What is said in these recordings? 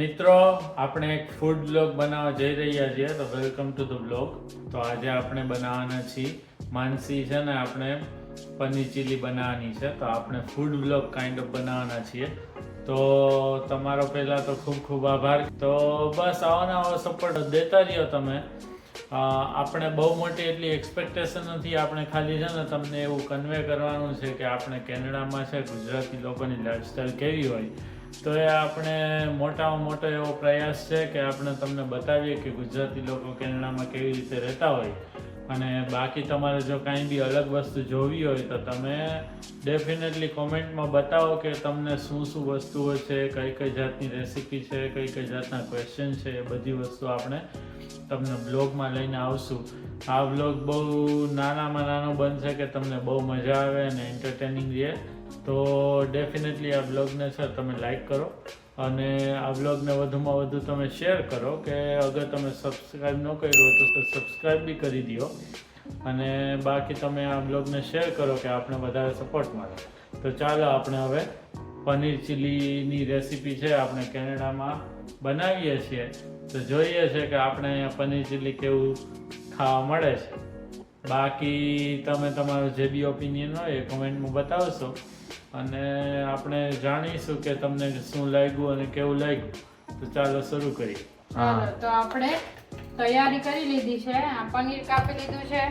મિત્રો, આપણે એક ફૂડ બ્લોગ બનાવવા જઈ રહ્યા છીએ, તો વેલકમ ટુ ધ બ્લોગ તો આજે આપણે બનાવવાના છીએ માનસી છે ને, આપણે પનીર ચીલી બનાવવાની છે. તો આપણે ફૂડ બ્લોગ કાઇન્ડ ઓફ બનાવવાના છીએ. તો તમારો પહેલાં તો ખૂબ ખૂબ આભાર. તો બસ આવો ને આવો સપોર્ટ દેતા રહ્યો તમે. આપણે બહુ મોટી એટલી એક્સપેક્ટેશન નથી આપણે ખાલી છે ને, તમને એવું કન્વે કરવાનું છે કે આપણે કેનેડામાં છે, ગુજરાતી લોકોની લાઈફસ્ટાઈલ કેવી હોય. તો એ આપણે મોટામાં મોટો એવો પ્રયાસ છે કે આપણે તમને બતાવીએ કે ગુજરાતી લોકો કેનેડામાં કેવી રીતે રહેતા હોય. અને બાકી તમારે જો કાંઈ બી અલગ વસ્તુ જોવી હોય તો તમે ડેફિનેટલી કોમેન્ટમાં બતાવો કે તમને શું શું વસ્તુઓ છે, કઈ કઈ જાતની રેસીપી છે, કઈ કઈ જાતના ક્વેશ્ચન છે, એ બધી વસ્તુ આપણે તમને બ્લોગમાં લઈને આવશું. આ બ્લોગ બહુ નાનામાં નાનો બનશે કે તમને બહુ મજા આવે અને એન્ટરટેનિંગ રહે. તો ડેફિનેટલી આ બ્લોગને સર તમે લાઈક કરો અને આ બ્લોગને વધુમાં વધુ તમે શેર કરો કે અગર તમે સબસ્ક્રાઈબ ન કર્યું હોય તો સબસ્ક્રાઈબ બી કરી દો. અને બાકી તમે આ બ્લોગને શેર કરો કે આપણે વધારે સપોર્ટ મળે. તો ચાલો આપણે હવે પનીર ચીલીની રેસીપી છે આપણે કેનેડામાં બનાવીએ છીએ. તો જોઈએ છે કે આપણે અહીંયા પનીર ચીલી કેવું ખાવા મળે છે. બાકી તમે તમારો જે બી ઓપિનિયન હોય એ કોમેન્ટમાં બતાવશો. અને આપણે જાણીશું કે તમને શું લાગ્યું અને કેવું લાગ્યું. તો ચાલો શરૂ કરીએ. ચાલો, તો આપણે તૈયારી કરી લીધી છે. આ પનીર કાપી લીધું છે.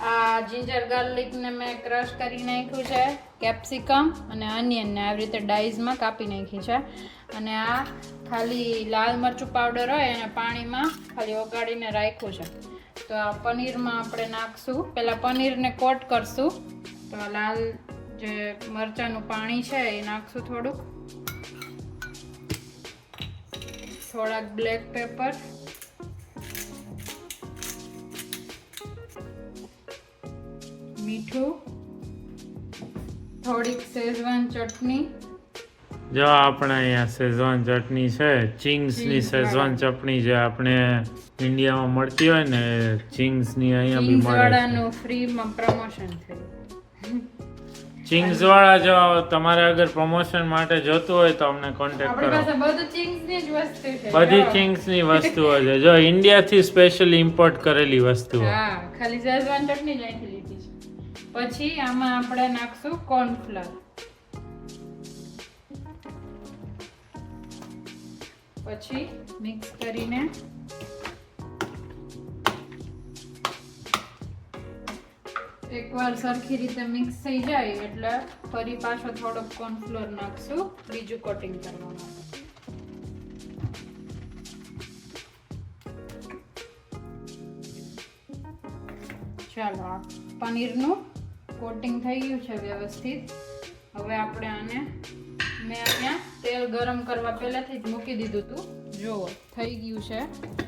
આ જિંજર ગાર્લિક ને મેં ક્રશ કરી નાખ્યું છે, કેપ્સિકમ અને અનિયન ને આવી રીતે ડાઈઝમાં કાપી નાખી છે. અને આ ખાલી લાલ મરચું પાવડર હોય એને પાણીમાં ખાલી ઓગાળીને રાખ્યું છે. તો આ પનીરમાં આપણે નાખશું. પહેલાં પનીરને કોટ કરશું. તો આ લાલ જે મરચાંનું પાણી છે એ નાખશું થોડુંક. થોડાક બ્લેક પેપર. મીઠું. થોડીક શેઝવાન ચટણી. જો આપણે અહીંયા શેઝવાન ચટણી છે ચિંગ્સની ચિંગ્સ શેઝવાન ચટણી જે આપણે ઇન્ડિયામાં મળતી હોય ને ચિંગ્સની અહીંયા બી મળે ફ્રીમાં પ્રમોશન થયું ચિંગ્સ વાળા જો તમારે અગર પ્રમોશન માટે જોતું હોય તો અમને કોન્ટેક્ટ કરો. બધું ચિંગ્સની વસ્તુઓ છે. જો ઇન્ડિયાથી સ્પેશિયલ ઇમ્પોર્ટ કરેલી વસ્તુઓ. હા ખાલી શેઝવાન ચટણી જ અહીંથી લીધી છે. પછી આમાં આપણે નાખશું કોર્નફ્લાવર પછી મિક્સ કરીને એકવાર સરખી રીતે મિક્સ થઈ જાય એટલે ફરી પાછો થોડોક કોર્નફ્લોર નાખશું બીજું કોટિંગ કરવાનું. ચાલો પનીરનું કોટિંગ થઈ ગયું છે વ્યવસ્થિત. હવે આપણે આને મેં અહીંયા તેલ ગરમ કરવા પહેલાંથી જ મૂકી દીધું હતું. જુઓ, થઈ ગયું છે.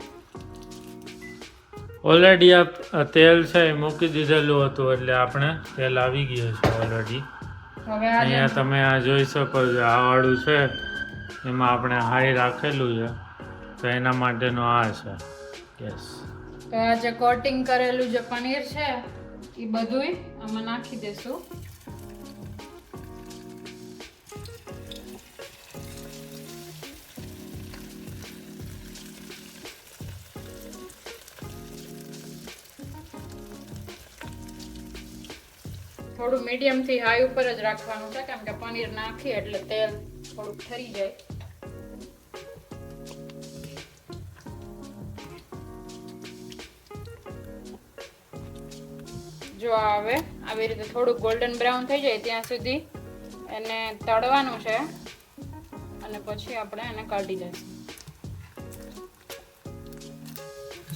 ઓલરેડી આ તેલ છે એ મૂકી દીધેલું હતું એટલે આપણે તેલ આવી ગયું છે ઓલરેડી અહીંયા તમે આ જોઈ શકો છો આ વાળું છે એમાં આપણે હાઈ રાખેલું છે તો એના માટેનો આ છે. યસ તો આ જે કોટિંગ કરેલું જે પનીર છે એ બધુંય આમાં નાખી દેશું. થોડું મીડિયમથી હાઈ ઉપર જ રાખવાનું છે કેમ કે પનીર નાખીએ એટલે તેલ થોડુંક ઠરી જાય. જો આવે આવી રીતે થોડું ગોલ્ડન બ્રાઉન થઈ જાય ત્યાં સુધી એને તળવાનું છે, અને પછી આપણે એને કાઢી લઈશું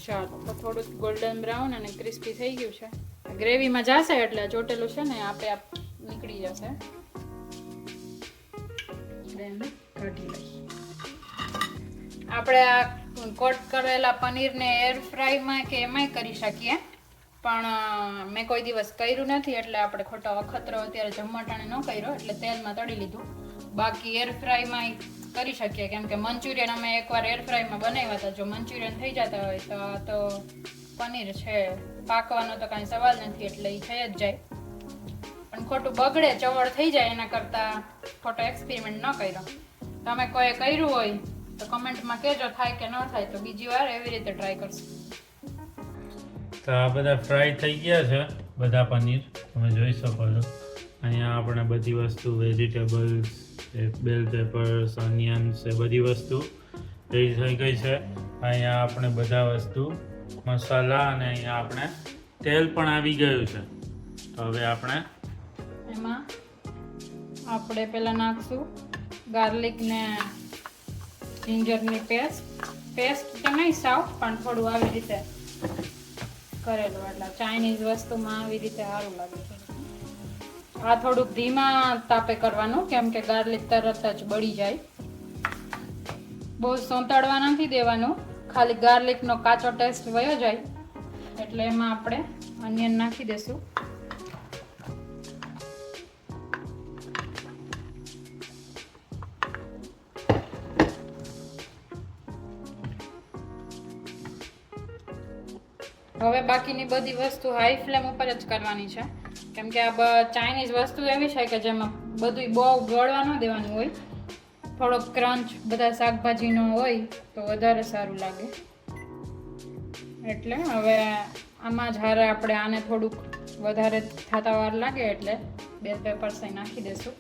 ચાલો, તો થોડું ગોલ્ડન બ્રાઉન અને ક્રિસ્પી થઈ ગયું છે. ગ્રેવીમાં જશે એટલે ચોટેલું છે ને આપે આપ નીકળી જશે. કાઢી આપણે આ કોટ કરેલા પનીરને એર ફ્રાયમાં કે એમાંય કરી શકીએ. પણ મેં કોઈ દિવસ કર્યું નથી એટલે આપણે ખોટો અખતરો અત્યારે જમવાટાણે ન કર્યો એટલે તેલમાં તળી લીધું. બાકી એર ફ્રાયમાં કરી શકીએ. કેમ કે મંચુરિયન અમે એકવાર એર ફ્રાયમાં બનાવ્યા હતા. જો મંચુરિયન થઈ જતા હોય તો તો પનીર છે, પાકવાનો તો કાંઈ સવાલ નથી, એટલે એ થઈ જ જાય. પણ ખોટું બગડે ચવડ થઈ જાય, એના કરતાં ખોટો એક્સપેરિમેન્ટ ન કર્યો. તમે કોઈ કર્યું હોય, તો કમેન્ટમાં કહેજો, થાય કે ન થાય, તો બીજી વાર એવી રીતે ટ્રાય કરશું. તો આ બધા ફ્રાય થઈ ગયા છે, બધા પનીર. તમે જોઈ શકો છો. અહીંયા આપણે બધી વસ્તુ વેજીટેબલ્સ બેલ પેપર્સ ઓનિયન્સ એ બધી વસ્તુ રેડી થઈ ગઈ છે. અહીંયા આપણે બધા વસ્તુ મસાલા અને અહીંયા આપણે તેલ પણ આવી ગયું છે. તો હવે આપણે એમાં આપણે પહેલાં નાખશું ગાર્લિક ને જિંજરની પેસ્ટ. પેસ્ટ તો નહીં, સાવ, પણ થોડું આવી રીતે કરેલું. એટલે ચાઇનીઝ વસ્તુમાં આવી રીતે સારું લાગે છે. આ થોડુંક ધીમા તાપે કરવાનું, કેમ કે ગાર્લિક તરત જ બળી જાય. બહુ સોંતાડવા નથી દેવાનું. ખાલી ગાર્લિકનો કાચો ટેસ્ટ વયો જાય, એટલે એમાં આપણે અનિયન નાખી દઈશું હવે બાકીની બધી વસ્તુ હાઈ ફ્લેમ ઉપર જ કરવાની છે. કેમ કે આ ચાઇનીઝ વસ્તુ એવી છે કે જેમાં બધું બહુ ગળવા ન દેવાનું હોય. થોડો ક્રંચ બધા શાકભાજીનો હોય તો વધારે સારું લાગે. એટલે હવે આમાં જ હારે આપણે આને થોડુંક વધારે થતા વાર લાગે એટલે બે પેપર્સ પરસાઈ નાખી દઈશું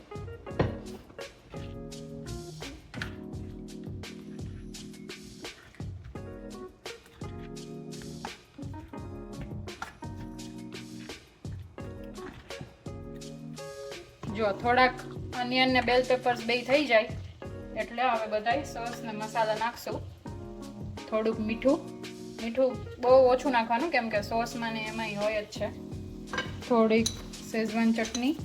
જો થોડાક અનિયન ને બેલ પેપર્સ બે થઈ જાય એટલે હવે બધાય સોસ ને મસાલા નાખશું. થોડુંક મીઠું. મીઠું બહુ ઓછું નાખવાનું, કેમ કે સોસમાં ને એમાંય હોય જ છે. થોડીક શેઝવાન ચટણી.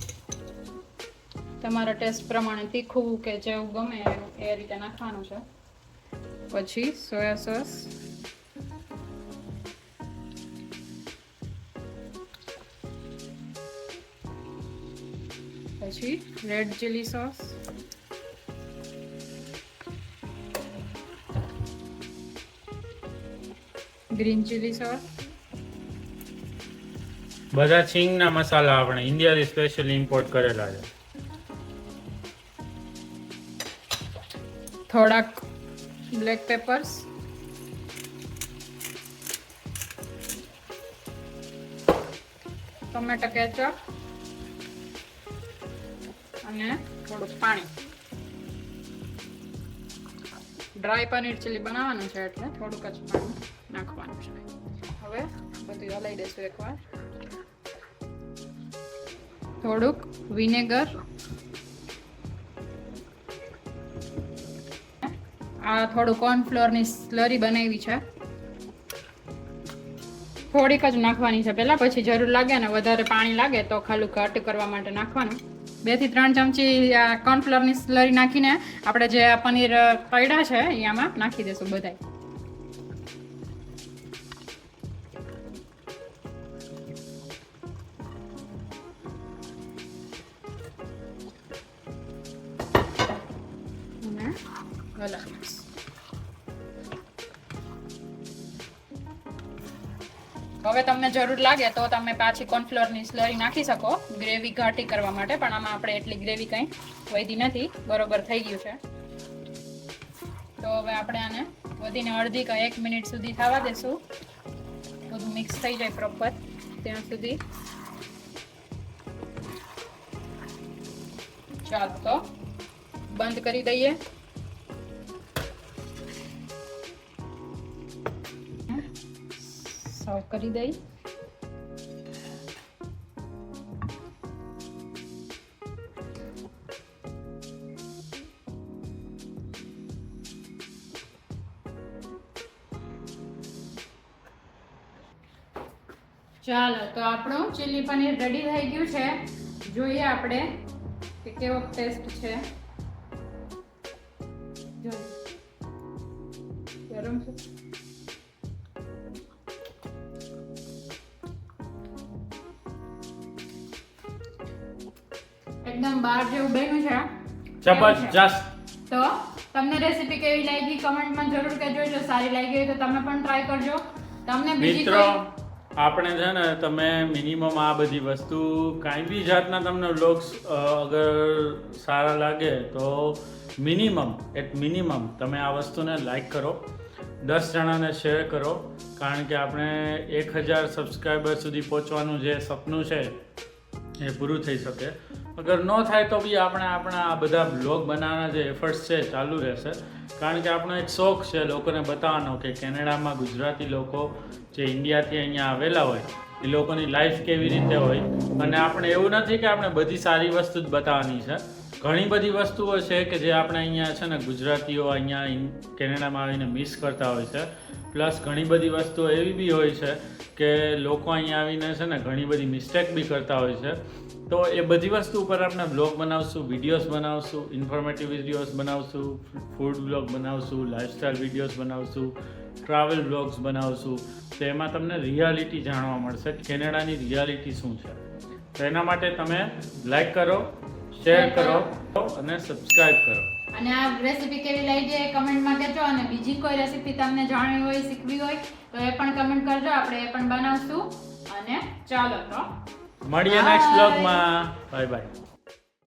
તમારા ટેસ્ટ પ્રમાણે તીખું કે જેવું ગમે એ રીતે નાખવાનું છે. પછી સોયા સોસ. પછી red chilli sauce. Green chilli sauce બધા છીંગના મસાલા આપણે ઇન્ડિયાથી સ્પેશિયલી ઇમ્પોર્ટ કરેલા છે. થોડાક બ્લેક પેપર્સ ટોમેટો કેચઅપ. અને થોડુંક પાણી. ડ્રાય પનીર ચીલી બનાવવાનું છે એટલે થોડુંક જ પાણી. નાખવાનું છે હવે બધું હલાવી દઈશું એકવાર થોડુંક વિનેગર આ થોડું કોર્નફ્લોરની સ્લરી બનાવી છે. થોડીક જ નાખવાની છે. પહેલાં પછી જરૂર લાગે ને વધારે પાણી લાગે તો ખાલી ઘટ કરવા માટે નાખવાનું. બેથી ત્રણ ચમચી આ કોર્નફ્લોરની સ્લરી નાખીને આપણે જે પનીર પડ્યા છે એ આમાં નાખી દઈશું બધાય. દઈશું. હવે તમને જરૂર લાગે તો તમે પાછી કોર્નફ્લોરની સ્લરી નાખી શકો. ગ્રેવી ઘાટી કરવા માટે, પણ આમાં આપણે એટલી ગ્રેવી કંઈ વધી નથી. બરોબર થઈ ગયું છે. તો હવે આપણે આને વધીને અડધી કે એક મિનિટ સુધી થવા દેશું. બધું મિક્સ થઈ જાય પ્રોપર. ત્યાં સુધી ચાલો તો બંધ કરી દઈએ. સર્વ કરી દઈ. ચાલો, તો આપણું ચીલી પનીર રેડી થઈ ગયું છે. જોઈએ આપણે કે કેવો ટેસ્ટ છે. ગરમ છે. એકદમ બહાર જેવું બન્યું છે. જબરજસ્ત તો તમને રેસીપી કેવી લાગી કમેન્ટમાં જરૂર કહેજો. જો સારી લાગી હોય તો તમે પણ ટ્રાય કરજો. તમને બીજી મિત્રો આપણે છે ને તમે મિનિમમ આ બધી વસ્તુ કાંઈ બી જાતના તમને વ્લોગ્સ અગર સારા લાગે તો મિનિમમ એટ મિનિમમ તમે આ વસ્તુને લાઈક કરો. દસ જણાને શેર કરો. કારણ કે આપણે એક હજાર સબસ્ક્રાઈબર સુધી પહોંચવાનું જે સપનું છે એ પૂરું થઈ શકે. અગર ન થાય તો બી આપણે આપણા આ બધા બ્લોગ બનાવવાના જે એફર્ટ્સ છે ચાલુ રહેશે. કારણ કે આપણો એક શોખ છે લોકોને બતાવવાનો કે કેનેડામાં ગુજરાતી લોકો જે ઇન્ડિયાથી અહીંયા આવેલા હોય, એ લોકોની લાઈફ કેવી રીતે હોય. અને આપણે એવું નથી કે આપણે બધી સારી વસ્તુ જ બતાવવાની છે. ઘણી બધી વસ્તુઓ છે કે જે આપણે અહીંયા છે ને ગુજરાતીઓ અહીંયા કેનેડામાં આવીને મિસ કરતા હોય છે. પ્લસ ઘણી બધી વસ્તુઓ એવી બી હોય છે કે લોકો અહીંયા આવીને છે ને ઘણી બધી મિસ્ટેક બી કરતા હોય છે. તો એ બધી વસ્તુ ઉપર આપણે બ્લોગ બનાવશું વિડીયોઝ બનાવશું ઇન્ફોર્મેટિવ વિડીયોઝ બનાવશું ફૂડ બ્લોગ બનાવશું લાઇફસ્ટાઈલ વિડીયોઝ બનાવશું ટ્રાવેલ બ્લોગ્સ બનાવશું. તો એમાં તમને રિયાલિટી જાણવા મળશે કેનેડાની રિયાલિટી શું છે. તો એના માટે તમે લાઈક કરો શેર કરો અને સબસ્ક્રાઈબ કરો. અને આ રેસીપી કેવી લાગી એ કમેન્ટમાં કહેજો અને બીજી કોઈ રેસીપી તમને જાણવી હોય શીખવી હોય તો એ પણ કમેન્ટ કરજો. આપણે એ પણ બનાવશું. અને ચાલો તો મળીએ નેક્સ્ટ બ્લોગમાં બાય બાય